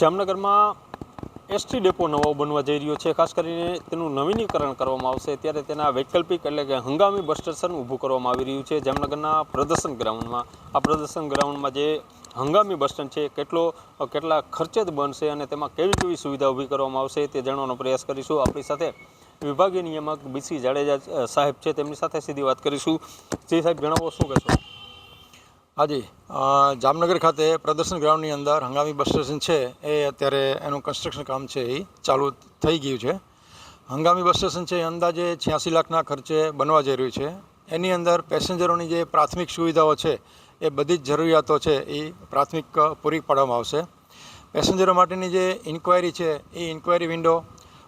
જામનગરમાં ST depot નવો બનવા જઈ રહ્યો છે. ખાસ કરીને તેનું નવીનીકરણ કરવામાં આવશે. ત્યારે તેના વૈકલ્પિક એટલે કે હંગામી બસ સ્ટેશન ઊભું કરવામાં આવી રહ્યું છે. જામનગરના પ્રદર્શન ગ્રાઉન્ડમાં. આ પ્રદર્શન ગ્રાઉન્ડમાં જે હંગામી બસ સ્ટેન્ડ છે, કેટલો, કેટલા ખર્ચે બનશે અને તેમાં કેવી કેવી સુવિધા ઊભી કરવામાં આવશે તે જાણવાનો પ્રયાસ કરીશું. આપણી સાથે વિભાગીય નિયામક બીસી જાડેજા સાહેબ છે. તેમની સાથે સીધી વાત કરીશું. જે સાહેબ, જણાવો, શું કહેશો? હાજી જામનગર ખાતે પ્રદર્શન ગ્રાઉન્ડની અંદર હંગામી બસ સ્ટેશન છે, એ અત્યારે એનું કન્સ્ટ્રક્શન કામ છે, એ ચાલુ થઈ ગયું છે. હંગામી બસ સ્ટેશન છે, એ અંદાજે છ્યાસી લાખના ખર્ચે બનવા જઈ રહ્યું છે. એની અંદર પેસેન્જરોની જે પ્રાથમિક સુવિધાઓ છે, એ બધી જ જરૂરિયાતો છે, એ પ્રાથમિક પૂરી પાડવામાં આવશે. પેસેન્જરો માટેની જે ઇન્ક્વાયરી છે, એ ઇન્ક્વાયરી વિન્ડો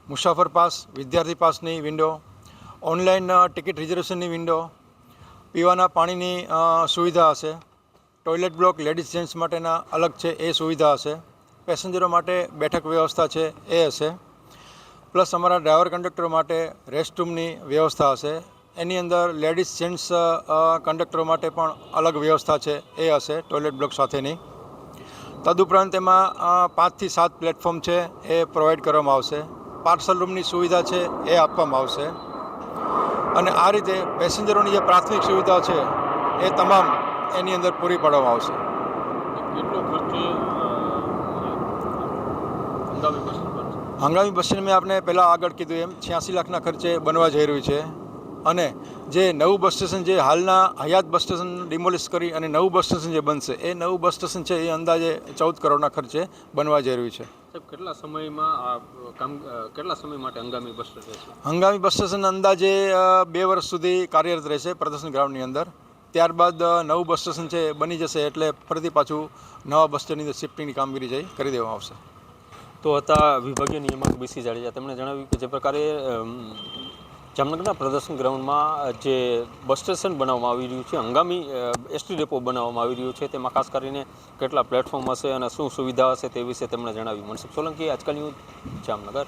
મુસાફર પાસ, વિદ્યાર્થી પાસની વિન્ડો ઓનલાઈન ટિકિટ રિઝર્વેશનની વિન્ડો પીવાના પાણીની સુવિધા હશે. ટોયલેટ બ્લોક લેડીઝ જેન્ટ્સ માટેના અલગ છે, એ સુવિધા હશે. પેસેન્જરો માટે બેઠક વ્યવસ્થા છે, એ હશે. પ્લસ અમારા ડ્રાઈવર કંડક્ટરો માટે રેસ્ટરૂમની વ્યવસ્થા હશે. એની અંદર લેડીઝ જેન્ટ્સ કંડક્ટરો માટે પણ અલગ વ્યવસ્થા છે, એ હશે ટોયલેટ બ્લોક સાથેની. તદુપરાંત એમાં પાંચથી સાત પ્લેટફોર્મ છે, એ પ્રોવાઈડ કરવામાં આવશે. પાર્સલ રૂમની સુવિધા છે, એ આપવામાં આવશે. અને આ રીતે પેસેન્જરોની જે પ્રાથમિક સુવિધા છે, એ તમામ એની અંદર પૂરી પાડવામાં આવશે. કેટલો ખર્ચે હંગામી બસ સ્ટેન્ડ મેં આપને પહેલાં આગળ કીધું એમ છ્યાસી લાખના ખર્ચે બનવા જઈ રહ્યું છે. અને જે નવું બસ સ્ટેશન જે હાલના હયાત બસ સ્ટેશન ડિમોલિશ કરી અને નવું બસ સ્ટેશન જે બનશે એ નવું બસ સ્ટેશન છે એ અંદાજે ચૌદ કરોડના ખર્ચે બનવા જઈ રહ્યું છે. સાહેબ કેટલા સમયમાં આ કામ કેટલા સમય માટે હંગામી બસ સ્ટેશન હંગામી બસ સ્ટેશન અંદાજે બે વર્ષ સુધી કાર્યરત રહેશે પ્રદર્શન ગ્રાઉન્ડની અંદર. ત્યારબાદ નવું બસ સ્ટેશન છે બની જશે એટલે ફરીથી પાછું નવા બસ સ્ટેન્ડની અંદર શિફ્ટિંગની કામગીરી છે કરી દેવામાં આવશે. તો હતા વિભાગીય નિયામક બીસી જાડેજા. તેમણે જણાવ્યું કે જે પ્રકારે જામનગરના પ્રદર્શન ગ્રાઉન્ડમાં જે બસ સ્ટેશન બનાવવામાં આવી રહ્યું છે, હંગામી એસટી ડેપો બનાવવામાં આવી રહ્યું છે, તેમાં ખાસ કરીને કેટલા પ્લેટફોર્મ હશે અને શું સુવિધા હશે તે વિશે તેમણે જણાવ્યું. મનસુખ સોલંકી આજકાલ ન્યૂઝ જામનગર.